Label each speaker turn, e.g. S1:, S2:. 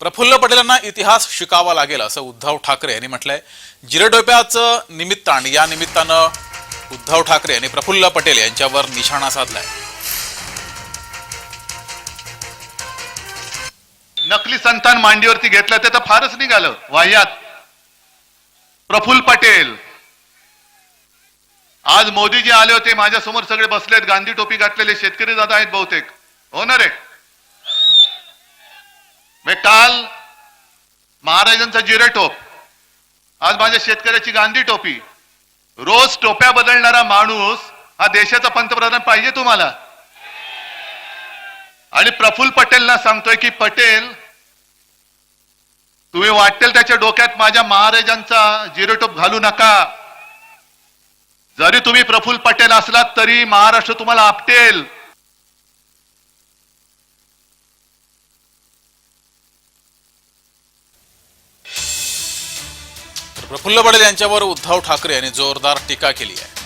S1: प्रफुल्ल पटेलांना इतिहास शिकावा लागेल असं उद्धव ठाकरे यांनी म्हटलंय. जिरडोप्याचं निमित्त आणि या निमित्तानं उद्धव ठाकरे यांनी प्रफुल्ल पटेल यांच्यावर निशाणा साधलाय.
S2: नकली संतान मांडीवरती घेतलं ते तर फारच निघालं. वाह्यात प्रफुल्ल पटेल. आज मोदीजी आले होते माझ्यासमोर सगळे बसलेत गांधी टोपी घातलेले शेतकरी दादा आहेत बहुतेक. हो ना म्हणजे काल महाराजांचा जिरे टोप आज माझ्या शेतकऱ्याची गांधी टोपी. रोज टोप्या बदलणारा माणूस हा देशाचा पंतप्रधान पाहिजे तुम्हाला. आणि प्रफुल्ल पटेलना सांगतोय की पटेल तुम्ही वाटेल त्याच्या डोक्यात माझ्या महाराजांचा जिरेटोप घालू नका. जरी तुम्ही प्रफुल्ल पटेल असलात तरी महाराष्ट्र तुम्हाला आपटेल.
S1: प्रफुल्ल पटेल यांच्यावर उद्धव ठाकरे यांनी जोरदार टीका केली आहे.